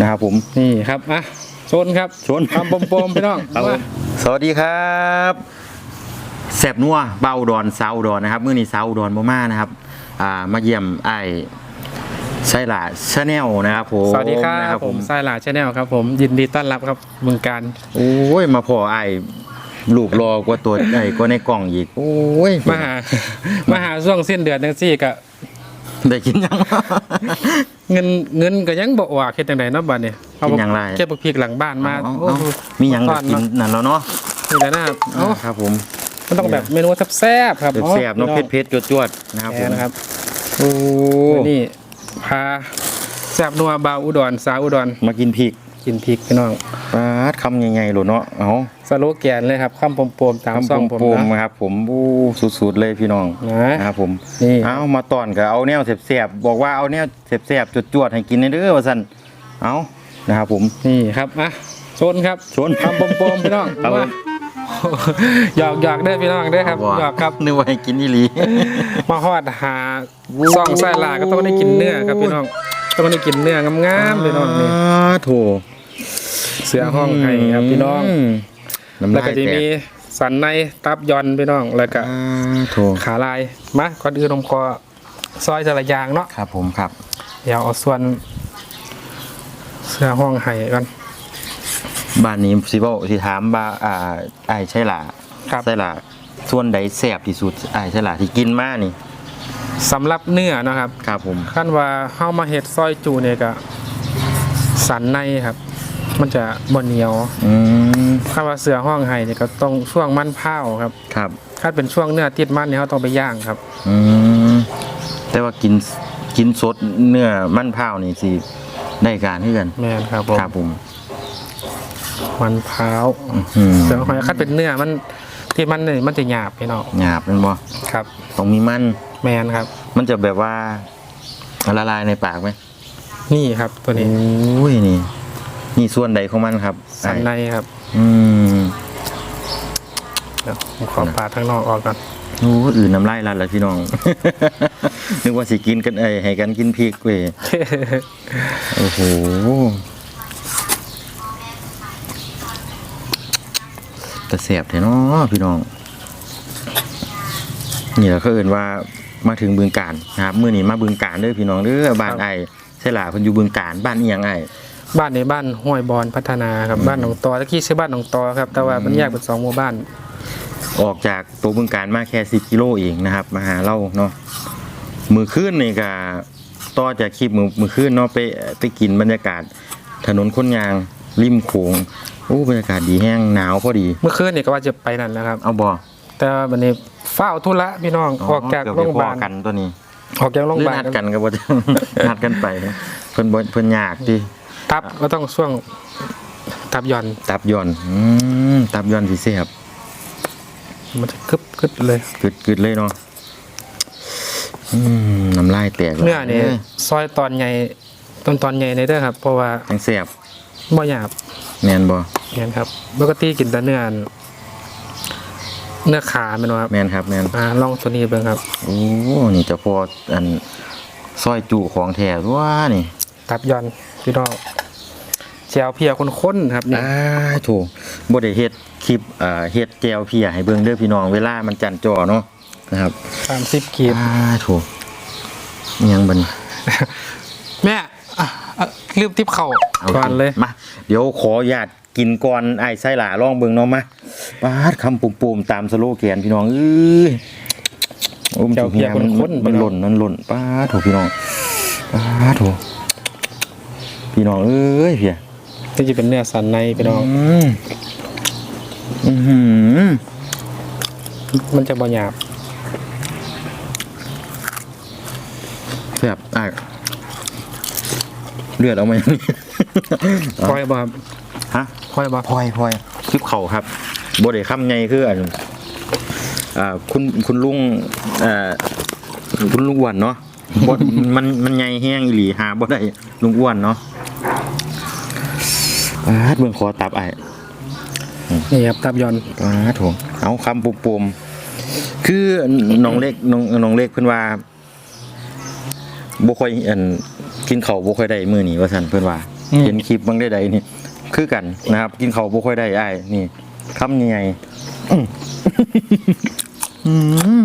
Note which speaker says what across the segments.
Speaker 1: นะครับผม
Speaker 2: นี่ครับอะชนครับ
Speaker 1: ชน
Speaker 2: ทำปมๆพี่น้อง
Speaker 1: ครับผมสวัสดีครับแสบนัวเบาอุดอนสาวอุดอนนะครับมื้อนี้สาวอุดอนบ่มานะครับอ่ามาเยี่ยมไอ้ใช่ล่ะชาแนลนะครับผม
Speaker 2: สวัสดีครับ
Speaker 1: นะ
Speaker 2: ผมสายหลาชาแนลครับ ผมยินดีต้อนรับครับเมืองการ
Speaker 1: โอ้ยมาพอไอ้ลูกรอกว่าตัวไอ้ก็ในกล่องอีกโอ้ย
Speaker 2: มาหามาหาช่วงสิ้นเดือนจังซี่ก็
Speaker 1: ได้กินยัง
Speaker 2: เงินเงินก็ยังบ่ว่าเฮ็ดจังไดเนาะบัดนี้
Speaker 1: กินอย่างไร
Speaker 2: เก็บบักพริกหลังบ้านมา
Speaker 1: เอา
Speaker 2: โอ้
Speaker 1: เอามีหยังได้กินนั่นแล้วเนาะ
Speaker 2: นี่แหละนะครับเอ้า
Speaker 1: ครับผม
Speaker 2: มันต้องแบบเมนูแซ่บๆครับ
Speaker 1: แซ่บๆเนาะ
Speaker 2: พี่อง
Speaker 1: เผ็ดๆจวดๆนะครับผม
Speaker 2: แซ่นะครับ
Speaker 1: โอ้
Speaker 2: วันนี่พาแซ่บนัวบาวอุดร สาวอุดร
Speaker 1: มากินพริก
Speaker 2: กินพริกพี่น้อง
Speaker 1: ปาดคำใหญ่ๆโหลเนาะเอา
Speaker 2: สโลแกนเลยครับคำปมๆตาม
Speaker 1: คำ
Speaker 2: ซ่องผม
Speaker 1: ปม
Speaker 2: นะ
Speaker 1: ๆนะครับ ผมอู้สุดๆเลยพี่น้อง
Speaker 2: นะ
Speaker 1: นะครับผม
Speaker 2: นี่
Speaker 1: เอามาตอนก็เอาแนวแสบๆบอกว่าเอาแนวแสบๆจวดๆให้กินในเด้อว่าซั่นเอานะครับผม
Speaker 2: นี่ครับอะชนครับ
Speaker 1: ชน
Speaker 2: คำปมๆพี่น้อง
Speaker 1: ครับผม
Speaker 2: มาหยอกหยอกได้อพี่น้องได้อครับหยอกครับ
Speaker 1: นึกว่าให้กินอีหลี
Speaker 2: มาฮอดหาซ่องไส้ลาก็ต้องได้กินเนื้อครับพี่น้องต้องได้กินเนื้องามๆพี่น้องนี่า
Speaker 1: โถ
Speaker 2: เสือห้องไห้ครับพี่น้อง
Speaker 1: มน้ำ
Speaker 2: แล้ว
Speaker 1: ลา
Speaker 2: ก็
Speaker 1: ย
Speaker 2: จะ
Speaker 1: แต
Speaker 2: มี
Speaker 1: ก
Speaker 2: สันในตับยอนพี่น้องแล้วก็
Speaker 1: อ่าโถ
Speaker 2: ขาลายมาก่อนอื่นผมขอซอยแต่ละอย่างเนาะ
Speaker 1: ครับผมครับ
Speaker 2: เดี๋ยวเอาส่วน เสื้อห้องไห้ก่อน
Speaker 1: บ้านนี้สิเว้าสิถามว่าอ่าอ้ายใช่ล่ะ
Speaker 2: ครับ
Speaker 1: ใช่ล่ะส่วนใดแซ่บที่สุดอ้ายใช่ล่ะที่กินมานี่
Speaker 2: สำหรับเนื้อนะครับ
Speaker 1: ครับผม
Speaker 2: ขั้นว่าเฮามาเฮ็ดซอยจูเนี่ยก็สันในครับ มันจะบ่เหนียว
Speaker 1: อืม
Speaker 2: ขั้นว่าเสื้อห้องไห้เนี่ยก็ต้องช่วงมันเผาครับ
Speaker 1: ครับ
Speaker 2: ถ้าเป็นช่วงเนื้อติดมันเนี่ยเขาต้องไปย่างครับ
Speaker 1: อืมแต่ว่ากินกินสดเนื้อมันเผาวนี่สิได้การที่กัน
Speaker 2: แม่นครับผม
Speaker 1: ครับผม
Speaker 2: มันเผา
Speaker 1: อืม
Speaker 2: เสื้อห้อยคันเป็นเนื้อมันที่มันเนี่ยมันจะหยาบพี่น้อง
Speaker 1: หยาบเป็นบ่
Speaker 2: ครับ
Speaker 1: ต้องมีมัน
Speaker 2: แมนครับ
Speaker 1: มันจะแบบว่าละลายในปากไหม
Speaker 2: นี่ครับตัวนี้
Speaker 1: โอ้ยนี่ นี่ส่วนใดของมันครับ
Speaker 2: สันใน
Speaker 1: อ้าย
Speaker 2: ครับ
Speaker 1: อืม
Speaker 2: เดี๋ยวผมขอปาดข้างนอกออกก่อน
Speaker 1: โอ้อื่นน้ำลายรัดแล้วพี่น้อง นึกว่าสิกินกันเอ้ยให้กันกินพริกเว้ยโอ้โหแต่เสียบแท้เนาะพี่น้อง นี่แหละเขาเอ่นว่ามาถึงบึงการนะครับ มื้อนี้มาบึงการเด้อพี่น้องเด้อบ้านไอ้ใช่ล่ะเพิ่นอยู่บึงการบ้านอีหยังไอ้
Speaker 2: บ้านในบ้านห้วยบอนพัฒนาครับบ้านหนองตอตะกี้ชื่อบ้านหนองตอครับ แต่ว่ามันแยกเป็นสองหมู่บ้าน
Speaker 1: ออกจากตัวบึงการมาแค่10กิโลเองนะครับ มาหาเราเนาะมือขึ้นนี่ก็ต่อจากคลิปมือมือขึ้นเนาะไปไปกินบรรยากาศ ถนนคนยางริมโขงโอ้บรรยากาศดีแห้งหนาวพอดี
Speaker 2: เมื่อคืนนี่ก็ว่าจะไปนั่นแหล้วครับ
Speaker 1: เอาบ่
Speaker 2: แต่ว่าวันนี้เฝ้าวธุระพี่น้องออกจาก
Speaker 1: เกืบ
Speaker 2: โร
Speaker 1: ไป
Speaker 2: งพยาบาล
Speaker 1: พ้อกันตัวนี้
Speaker 2: ออกจากโรงพ
Speaker 1: หรื
Speaker 2: ยา
Speaker 1: อบา
Speaker 2: ล
Speaker 1: นัดกันก็บ่ได้นัดกันไปนะเพิ่นบ่เพิ่นยากดิ
Speaker 2: ทับก็ต้องช่วงทับหย่อน
Speaker 1: ตับย่อนอืมตับย่อนสิแซ่บ
Speaker 2: มันจะกึบกึบเลย
Speaker 1: กึดกึดเลยเนาะอืมน้ำลายแตกแล้ว
Speaker 2: เนื้อนี่ซอยตอนใหญ่ต้นตอนใหญ่ในเด้อครับ เพราะว่า
Speaker 1: ทั้งแซ่บ
Speaker 2: บ่หยาบ
Speaker 1: แม่นบ่
Speaker 2: เห็นครับปกติกินแต่เนื้ออันเนื้อขาแม่นบ่ครับ
Speaker 1: แม่นครับแม่น
Speaker 2: อ่าลองตัวนี้เบิ่งครับ
Speaker 1: โอ้นี่เจะพออันซอยจุของแท้ว่านี่
Speaker 2: ตับหย่อน พี่น้องแจวเพียข้นๆครับนี่
Speaker 1: อ้าโถบ่ได้เฮ็ดคลิปเอ่อเฮ็ดแจวเพียให้เบิ่งเด้อพี่น้องเวลามันจันจ่อเนาะนะครับ
Speaker 2: สามสิบกีบ
Speaker 1: อ้าโถอิหยังบัดน
Speaker 2: แม่อะอะลืมทิปเข่าก่อนเลย
Speaker 1: มา เดี๋ยวขออนุญาตกินก่อนไอ้ายไส้หลาลองเบิ่งเนาะมาปาดคำปุ่มๆตามสโลแกนพี่น้องเอ้ยโอ้มัน
Speaker 2: แจวเพีย
Speaker 1: มัน
Speaker 2: ข้นๆ
Speaker 1: มัน
Speaker 2: พี่
Speaker 1: ห
Speaker 2: น้อ
Speaker 1: ล่
Speaker 2: ง
Speaker 1: นมันหล่นป้าดโถพี่น้องป้าดโถ พี่น้องเอ้ยเพีย
Speaker 2: ที่จะเป็นเนื้อสันในพี่น้อง
Speaker 1: อืมอือหือ
Speaker 2: มันจะบ่หยาบ
Speaker 1: แบบอะเลือดออกมาอย่างนี้
Speaker 2: คอยบ่ครับ
Speaker 1: ฮะ
Speaker 2: คอยบ่
Speaker 1: พลอยพลอยคลิปเข่าครับบไดคำไงคืออันอ่าคุณคุณลุงอ่าคุณลุงอ้วนเนาะบมันมันไงแห้งอีหลีหาบ่ได้ลุงอ้วนเนาะ ป้าดเบิ่งคอตับไอ้
Speaker 2: นี่ครับตับหย่อน
Speaker 1: ป้าดโถเอาคำปุ่มๆคือน้องเล็กน้องน้องเล็กเพิ่นว่าบ่ค่อยอันกินข้าวบ่ค่อยได้มื้อนี้ว่าซั่นเพิ่นว่า
Speaker 2: อืม
Speaker 1: เห็นคลิปบางได้ใดนี่คือกันนะครับ กินเขาวบ่ค่อยได้อ้ายนี่คำใหญ่อืมอืม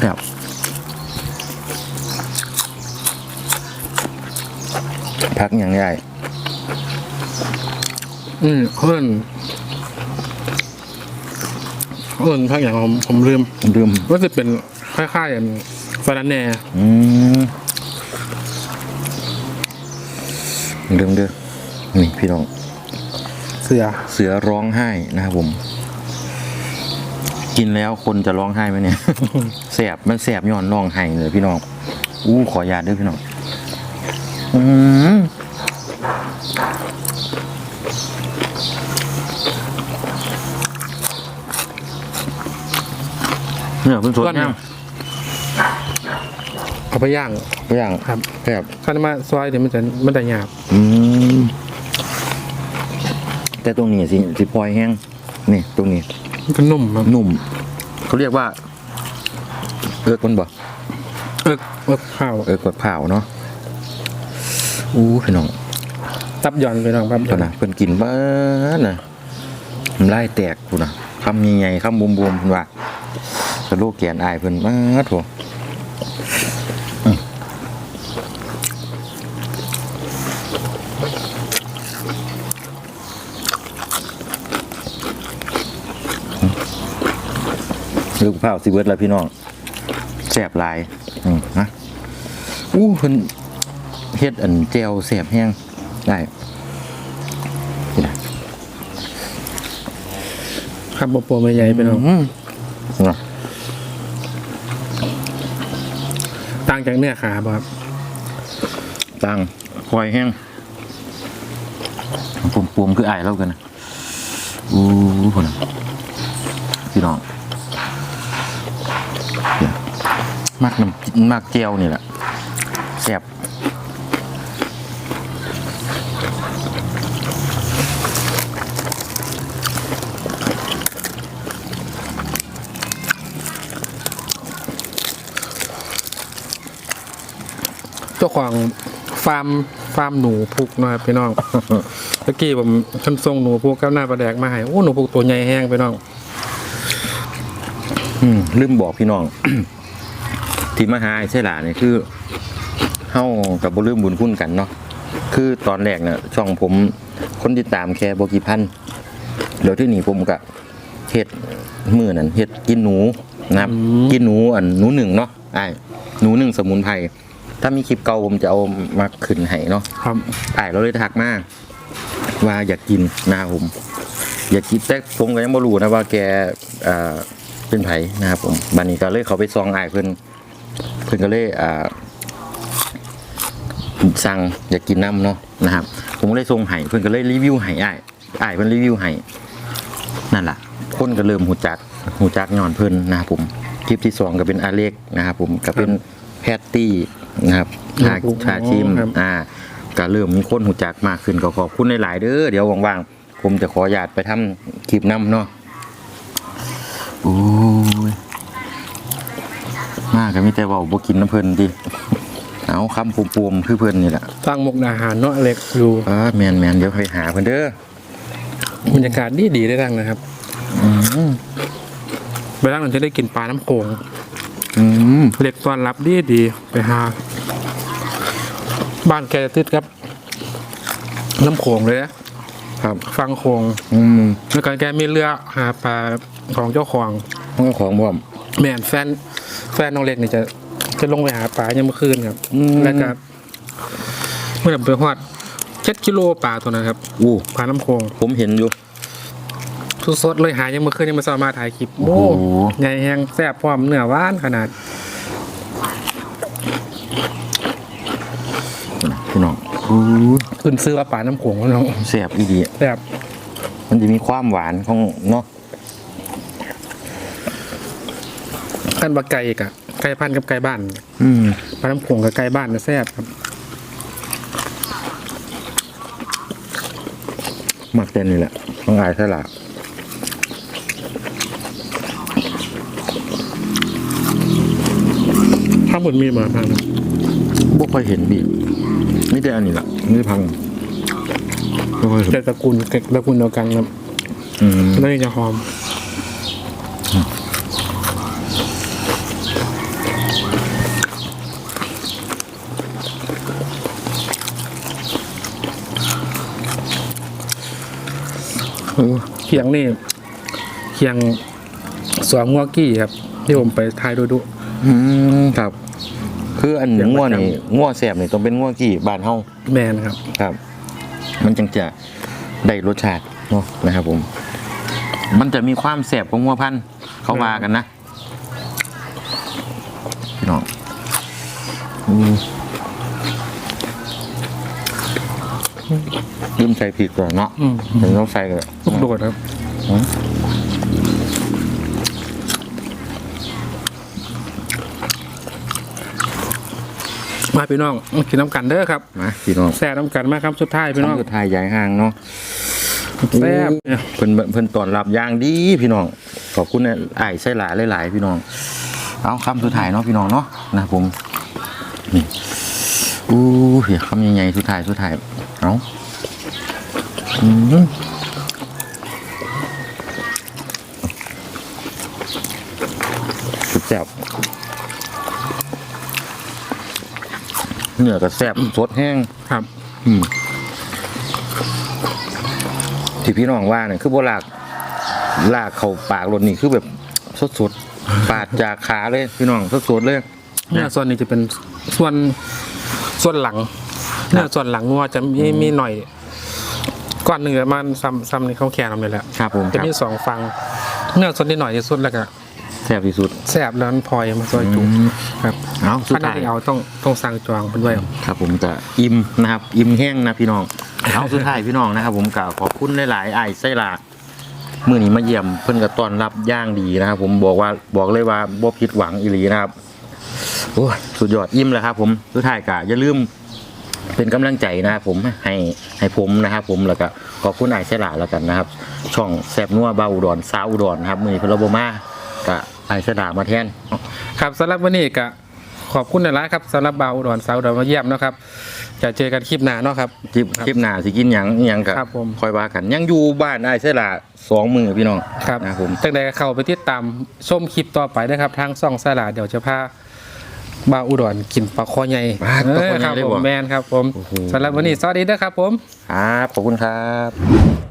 Speaker 1: แบบ พักอย่างใหญ่
Speaker 2: อืมเพื่อนเพื่อนพักอย่างผมผมลืม
Speaker 1: ลืม
Speaker 2: ว่าจะเป็นคล้ายๆอย่างฟาราแหน่
Speaker 1: อืมลืมเด้อนี่พี่น้อง
Speaker 2: เสือ
Speaker 1: เสือร้องไห้นะครับผม กินแล้วคนจะร้องไห้ไหมเนี่ยแสบมันแสบย้อนร้องไห้เลยพี่น้องอู้ขออนุญาตด้วยพี่น้อง อืมเนี่ยเพิ่งสดย่าง
Speaker 2: เอาไปย่าง
Speaker 1: ย่าง
Speaker 2: ครับ
Speaker 1: แสบ
Speaker 2: ข้ามาซอยเดี๋ยวมันจะมันจะหยาบ
Speaker 1: อืมแต่ตรงนี้สิสิปล่อยแห้งนี่ ตรงนี้
Speaker 2: มันจะนุ่มครับ
Speaker 1: นุ่ม เขาเรียกว่า เอิกมันบ่
Speaker 2: เอิกเอิกข้าว
Speaker 1: เอิกกดเผาวเนาะ อู้พี่น้อง
Speaker 2: ตับหย่อนไปน้องครับ
Speaker 1: เพิ่นน่ะเพิ่นกินเบ้ดน่ะน้ำลายแตกพุ่นน่ะคำใหญ่ๆคำบวมๆเพิ่นว่าสโลแกนอายเพิ่นมาโถอืมลูกเผาวสิเบิดแล้วพี่น้องแสบหลายอืมฮะอู้เพิ่น เฮ็ดอันแจวแสบแห้งได้
Speaker 2: ครับโปรไม่ใหญ่ไปน้อง
Speaker 1: อืมเนาะ
Speaker 2: ต่างจากเนื้อขาบ่ครับ
Speaker 1: ตังคอยแห้งปุ่มปุ่มๆคือไอายเล่ากันนะอู้คนน่ะพี่น้องเดี๋ยวมักน้ำมักเจียวนี่แหละแซ่บ
Speaker 2: เจ้าของฟาร์มฟาร์มหนูพุกนะครับพี่น้องตะกี้ผมฉันส่งหนูพุกกับหน้าปลาแดกมาให้โอ้หนูพุกตัวใหญ่แห้งพี่น้อง
Speaker 1: อืมลืมบอกพี่น้อง ที่มาหาไอ้เสหลาเนี่ยคือเฮากับบ่ลืมบุญคุณกันเนาะคือตอนแรกเนี่ยช่องผมคนติดตามแค่บ่กี่พันเดี๋ยวที่นี่ผมก็เฮ็ดมื้อนั้นเฮ็ดกินหนูนะครับ กินหนูอันหนูหนึ่งเนาะอ้ายหนูหนึ่งสมุนไพร ถ้ามีคลิปเก่าผมจะเอามาขึ้นให้เนาะ
Speaker 2: ครับ
Speaker 1: อ้ายเราเลยทักมาว่าอยากกินนะครับผม อยากกินแต่ผมก็ยังบ่รู้นะว่าแกอ่าเป็นไผนะครับผมบัดนี้ก็เลยเขาไปซองอ้ายเพิ่นเพิ่นก็เลยอ่าสั่งอยากกินน้ำเนาะนะครับ ผมก็เลยส่งให้เพิ่นก็เลยรีวิวให้อ้ายอ้ายเพิ่นรีวิวให้นั่นล่ะคนก็เริ่มหูจักหูจักย้อนเพิ่นนะครับผมคลิปที่สองก็เป็นอาเล็กนะครับผมก็เป็น แพตตี้นะครับชาชาชิมอ่าก็เริ่มมีคนหูจักมากขึ้นก็ขอบคุณหลายๆเด้อเดี๋ยวว่างๆผมจะขออนุญาตไปทำคลิปน้ำเนาะโอ้ยมากก็มีแต่เว่าบ่กินน้ำเพิ่นดิเอาคำปูมๆคือเพิ่นนี่แหละ
Speaker 2: ตั้งมุกดาหารเนาะเล็กอยู่
Speaker 1: อ่าแมนแมนๆเดี๋ยวไปหาเพิ่นเด้อบ
Speaker 2: รรยากาศดีดีๆได้ดังนะครับ
Speaker 1: อืม
Speaker 2: ไปดังเราจะได้กินปลาน้ำโขง
Speaker 1: อืม
Speaker 2: เล็กต้อนรับดีดีๆไปหา บ้านแกจะติดครับน้ำโขงเลยนะครับ ฟังโขง
Speaker 1: อืม
Speaker 2: แล้วก็แกมีเรือหาปลาของเจ้าของ
Speaker 1: มันก็ของบ่อม
Speaker 2: แม่นแฟน แฟนน้องเล็กนี่จะจะลงไปหาปลายังเมื่อคืนครับ
Speaker 1: อืม
Speaker 2: แล้วก็เมื่อไปฮอดเจ็ดกิโลปลาตัวนั้นครับ
Speaker 1: อู้
Speaker 2: ปลาน้ำโขง
Speaker 1: ผมเห็นอยู่
Speaker 2: สดๆเลยหายังเมื่อคืนยังมาสามารถถ่ายคลิป
Speaker 1: โอ้
Speaker 2: โอ้
Speaker 1: โห
Speaker 2: ใหญ่แห้งแซ่บพร้อมเนื้อหวานขนาด
Speaker 1: พี่น้องอู้
Speaker 2: ขึ้นซื้อว่าปลาน้ำโขงแล้วน้อง
Speaker 1: แซ่บอีดี
Speaker 2: แซ่บ
Speaker 1: มันจะมีความหวานของเนาะ
Speaker 2: กันบะไก่อีกอะไก่พันธุ์กับไก่บ้าน
Speaker 1: อืม
Speaker 2: ปลาน้ำโขงกับไก่บ้านนะแซ่บครับ
Speaker 1: มักเต้นนี่แหละต้องอายใช่ละา
Speaker 2: วบดมีมาพัง
Speaker 1: บ่ค่อยเห็นบีนี่แต่อันนี้ล่ะนี่พังบ่ค่อยเห็น
Speaker 2: แต่ตระกูลตระกูลเดียวกันครับ
Speaker 1: อืม
Speaker 2: แล้วจะหอมเคียงนี่เคียงสวงงัวกี้ครับ ที่ผมไปทายดูดู
Speaker 1: อืมครับ คืออัน
Speaker 2: เสียง
Speaker 1: ง่ว
Speaker 2: ประจำ
Speaker 1: นี่ง่วแสบนี่ต้องเป็นง่วกี่บ้านเฮา
Speaker 2: แมนครับ
Speaker 1: ครับ มันจึงจะได้รสชาติเนาะนะครับผม มันจะมีความแสบของงัวพันธุ์เขาว่ากันนะพี่น้องอืมลืมใส่ผิดก่อนเนาะ
Speaker 2: อืม
Speaker 1: เดี๋ยวต้องใส่เลย
Speaker 2: ลูกโดดครับ
Speaker 1: ม
Speaker 2: มาพี่น้องมากินน้ำกันเด้อครับ
Speaker 1: มาพี่น้อง
Speaker 2: แซ่น้ำกันมากครับสุดท้ายพี่น้อง
Speaker 1: คำสุดท้ายใหญ่ห่างเนาะ
Speaker 2: แซ่บเนี่ย
Speaker 1: เพิ่นเพิ่นตอนรับอย่างดีพี่น้องขอบคุณนะไอ้ายใส่หลายหลายๆพี่น้อง เอาคำสุดท้ายเนาะพี่น้องเนาะนะผมนี่อู้เหี้ยคำใหญ่ๆสุดท้ายสุดท้ายเอาอืม เนื้อก็แซ่บสดแห้ง
Speaker 2: ครับ
Speaker 1: อืมที่พี่น้องว่าเนี่ยคือโบลากลากเข้าปากรถนี่คือแบบสดๆปาดจากขาเลย พี่น้องสดๆเลย
Speaker 2: เนี่ยส่วนนี้จะเป็นส่วนส่วนหลังเนี่ยส่วนหลังงัวจะมีมีหน่อยก้อนหนึ่งประมาณซ้ำซ้ำในข้าวแขนทำเลยแหละ
Speaker 1: ครับผมค
Speaker 2: จะ
Speaker 1: รับ
Speaker 2: มีสองฟัง เนื้อส่วนนิดหน่อยจะสุดแล้วก็
Speaker 1: แซ่บที่สุด
Speaker 2: แซ่บแล้วมันพลอยมาซอยจุ
Speaker 1: อืม
Speaker 2: ครับ
Speaker 1: เอาสุด
Speaker 2: ถ้าได้
Speaker 1: ท้าย
Speaker 2: เอาต้องต้องสั่งจองเป็นด้วย
Speaker 1: ครับผมจะอิ่มนะครับ อิ่มแห้งนะพี่น้อง เอาสุดท้ายพี่น้องนะครับ ผมกล่าวขอบคุณหลายๆไอ้ายไส้ลามื่อนี้มาเยี่ยมเพิ่นก็ต้อนรับอย่างดีนะครับ ผมบอกว่าบอกเลยว่าบ่ผิดหวังอีหลีนะครับโอ้ยสุดยอดอิ่มแล้วครับ ผมสุดท้ายก็อย่าลืมเป็นกำลังใจนะครับผมให้ให้ผมนะครับ ผมแล้วก็ขอบคุณไอ้ายไส้ลาแล้วกันนะครับ ช่องแซบนัวเบาอุดรสาวอุดรนะครับ มือนี้เพนลบมากับ ไอ้ายไส้ลามาแทน
Speaker 2: ครับสำหรับวันนี้ก็ขอบคุณหลายๆครับสำหรับเบาอุดรสาวอุดรมาเยี่ยมเนาะครับจะเจอกันคลิปหน้าเนาะครับ
Speaker 1: คลิปคลิปหน้าสิกินหยังอิหยังกับ
Speaker 2: ครับผม
Speaker 1: คอยว่ากันยังอยู่บ้านไอ้ายไส้ลาสองมือพี่น้อง
Speaker 2: ครับ
Speaker 1: นะครับผม
Speaker 2: ตั้งแต่เข้าไปติดตามชมคลิปต่อไปนะครับ ทางซ่องสลาเดี๋ยวจะพาบาวอุดรกินปลาคอใหญ่
Speaker 1: ปลาคอใหญ่
Speaker 2: เออครับ
Speaker 1: เลย
Speaker 2: ผ
Speaker 1: บ่
Speaker 2: มแมนครับผม
Speaker 1: โอ้โห
Speaker 2: สำหรับวันนี้สวัสดีนะครับผม
Speaker 1: ครับขอบคุณครับ